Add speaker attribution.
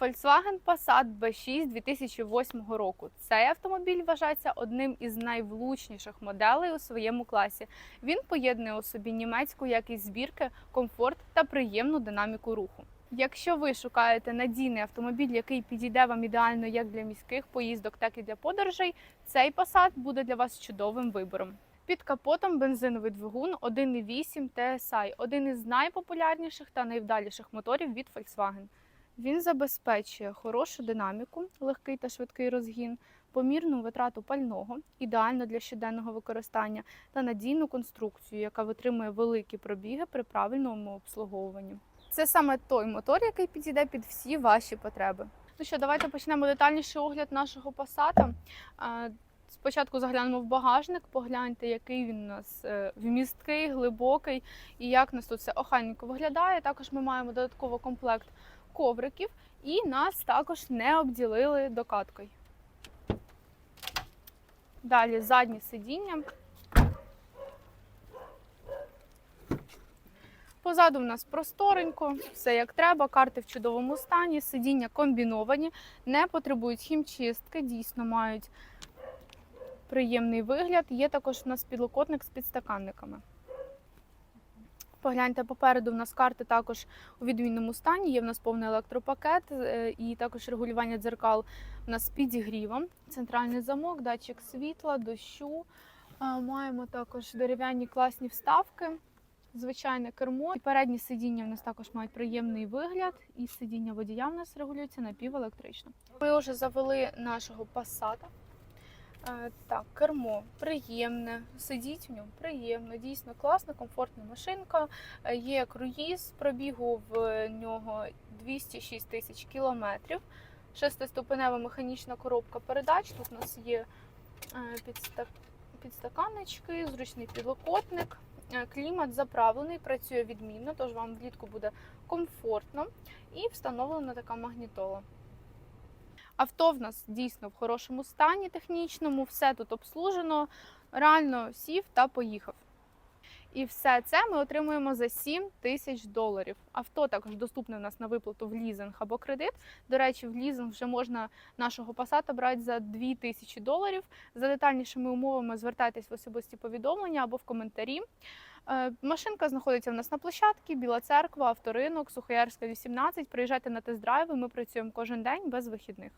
Speaker 1: Volkswagen Passat B6 2008 року. Цей автомобіль вважається одним із найвлучніших моделей у своєму класі. Він поєднує у собі німецьку якість збірки, комфорт та приємну динаміку руху. Якщо ви шукаєте надійний автомобіль, який підійде вам ідеально як для міських поїздок, так і для подорожей, цей Passat буде для вас чудовим вибором. Під капотом бензиновий двигун 1.8 TSI – один із найпопулярніших та найвдаліших моторів від Volkswagen. Він забезпечує хорошу динаміку, легкий та швидкий розгін, помірну витрату пального, ідеально для щоденного використання, та надійну конструкцію, яка витримує великі пробіги при правильному обслуговуванні. Це саме той мотор, який підійде під всі ваші потреби. Ну що, давайте почнемо детальніший огляд нашого. Е, Спочатку заглянемо в багажник, погляньте, який він у нас е, вмісткий, глибокий і як у нас тут все охайненько виглядає. Також ми маємо додатково комплект ковриків і нас також не обділили докаткою. Далі заднє сидіння. Позаду в нас просторенько, все як треба, карти в чудовому стані, сидіння комбіновані, не потребують хімчистки, дійсно мають приємний вигляд. Є також у нас підлокотник з підстаканниками. Погляньте, попереду в нас карти також у відмінному стані. Є в нас повний електропакет е, і також регулювання дзеркал у нас з підігрівом. Центральний замок, датчик світла, дощу. Е, Маємо також дерев'яні класні вставки, звичайне кермо. І передні сидіння в нас також мають приємний вигляд, і сидіння водія в нас регулюється напівелектрично. Ми вже завели нашого пасата. Так, кермо приємне, сидіть в ньому приємно, дійсно класна, комфортна машинка. Е, Є круїз, пробігу в нього 206 тисяч кілометрів. Шестиступенева механічна коробка передач. Тут у нас є е, підста- підстаканнички, зручний підлокотник. Е, Клімат заправлений, працює відмінно, тож вам влітку буде комфортно і встановлена така магнітола. Авто в нас дійсно в хорошому стані технічному, все тут обслужено, реально сів та поїхав. І все це ми отримуємо за 7 тисяч доларів. Авто також доступне у нас на виплату в лізинг або кредит. До речі, в лізинг вже можна нашого пасата брати за 2 тисячі доларів. За детальнішими умовами звертайтесь в особисті повідомлення або в коментарі. Е, Машинка знаходиться в нас на площадці, Біла церква, авторинок, Сухоярська, 18. Приїжджайте на тест-драйви. Ми працюємо кожен день без вихідних.